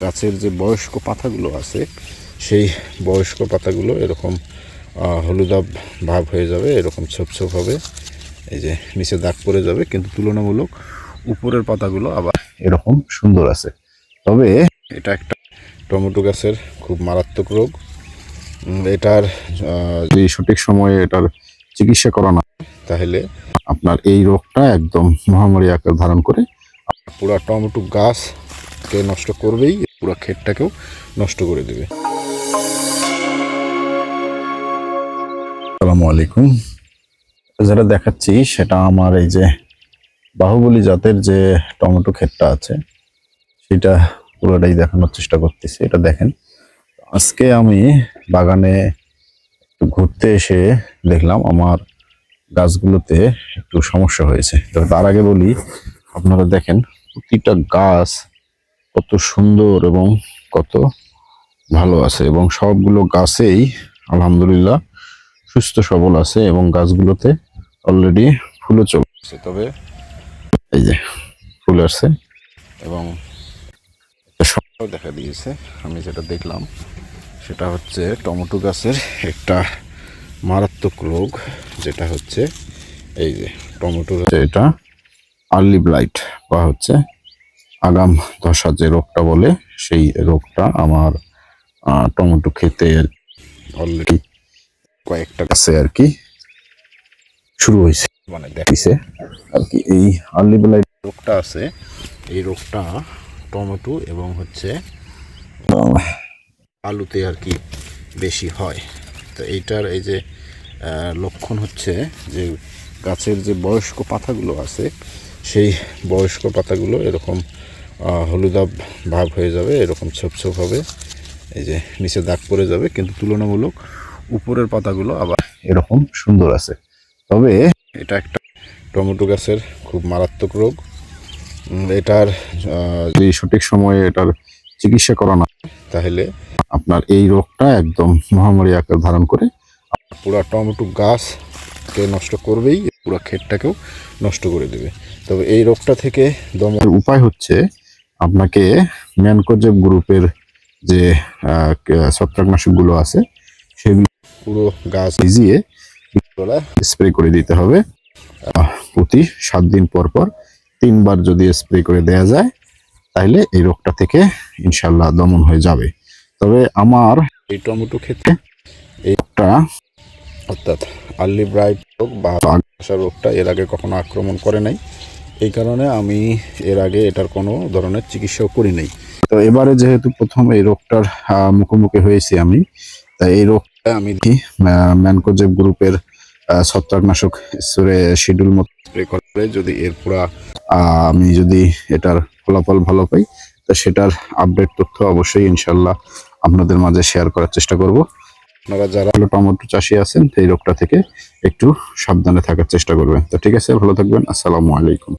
গাছের যে বয়স্ক পাতাগুলো আছে সেই বয়স্ক পাতাগুলো এরকম আহ, হলুদাভ ভাব হয়ে যাবে এরকম ছোপ ছোপ হবে এই যে নিচে দাগ পড়ে যাবে কিন্তু তুলনামূলক উপরের পাতাগুলো আবার এরকম সুন্দর আছে। তবে এটা একটা টমেটো গাছের খুব মারাত্মক রোগ। এটার যদি সঠিক সময়ে এটার চিকিৎসা করা না তাহলে আপনার এই রোগটা একদম মহামারী আকার ধারণ করে পুরো টমেটো গাছকে নষ্ট করবেই, পুরো ক্ষেতটাকেও নষ্ট করে দেবে। আসসালামু আলাইকুম। যেটা দেখাচ্ছি, সেটা আমার এই যে বাহুবলী জাতের যে টমেটো ক্ষেতটা আছে, সেটা পুরোটাই দেখানোর চেষ্টা করতেছি, এটা দেখেন। আজকে আমি বাগানে ঘুরতে এসে দেখলাম, আমার গাছগুলোতে একটু সমস্যা হয়েছে। তবে তার আগে বলি, আপনারা দেখেন, প্রতিটা গাছ কত সুন্দর এবং কত ভালো আছে এবং সবগুলো গাছেই আলহামদুলিল্লাহ সুস্থ সবল আছে এবং গাছগুলোতে অলরেডি ফুলও চলে আসছে তবে এই যে ফুল আসছে এবং দেখা দিয়েছে, আমি যেটা দেখলাম সেটা হচ্ছে টমেটো গাছের একটা মারাত্মক রোগ, যেটা হচ্ছে এই যে টমেটোর এটা আর্লি ব্লাইট বা হচ্ছে আগাম ধসা যে রোগটা বলে, সেই রোগটা আমার টমেটো খেতে অলরেডি কয়েকটা গাছে আর কি শুরু হয়েছে। মানে দেখিছে আর কি। এই আর্লি ব্লাইট রোগটা আছে। এই রোগটা টমেটো এবং হচ্ছে আলুতে আর কি বেশি হয়। তো এইটার এই যে লক্ষণ হচ্ছে যে গাছের যে বয়স্ক পাতাগুলো আছে সেই বয়স্ক পাতাগুলো এরকম আহ, হলুদাভ ভাব হয়ে যাবে এরকম ছোপ ছোপ হবে। এই যে নিচে দাগ পড়ে যাবে কিন্তু তুলনামূলক উপরের পাতাগুলো আবার এরকম সুন্দর আছে। তবে এটা একটা টমেটো গাছের খুব মারাত্মক রোগ। এটার যদি সঠিক সময়ে এটার চিকিৎসা করা না তাহলে আপনার এই রোগটা একদম মহামারী আকার ধারণ করে পুরো টমেটো গাছকে নষ্ট করবেই, পুরো ক্ষেতটাকেও নষ্ট করে দেবে। তবে এই রোগটা থেকে দমের উপায় হচ্ছে আপনাকে ম্যানকোজেব গ্রুপের যে ছত্রাকনাশকগুলো আছে, সেগুলো পুরো গাছ ভিজিয়ে স্প্রে করে দিতে হবে। প্রতি সাত দিন পর পর তিনবার যদি স্প্রে করে দেয়া যায়, তাহলে এই রোগটা থেকে ইনশাল্লাহ দমন হয়ে যাবে। তবে আমার এই টমেটো ক্ষেত্রে এই রোগটা অর্থাৎ আর্লি ব্রাইট রোগ বা আগাছা রোগটা এর আগে কখনো আক্রমণ করে নাই। এই কারণে আমি এর আগে এটার কোনো ধরনের চিকিৎসাও করি নাই। তো এবারে যেহেতু প্রথম এই রোগটার মুখোমুখি হয়েছি আমি, তাই এই রোগটা আমি ম্যানকোজেব গ্রুপের ছত্রাকনাশক স্প্রে শিডিউল মতো স্প্রে করে যদি এর পুরা আমি যদি এটার ফলাফল ভালো পাই, তো সেটার আপডেট তথ্য অবশ্যই ইনশাল্লাহ আপনাদের মাঝে শেয়ার করার চেষ্টা করব। আপনারা যারা টমেটো চাষি আছেন, সেই রোগটা থেকে একটু সাবধানে থাকার চেষ্টা করবেন। তো ঠিক আছে, ভালো থাকবেন। আসসালামু আলাইকুম।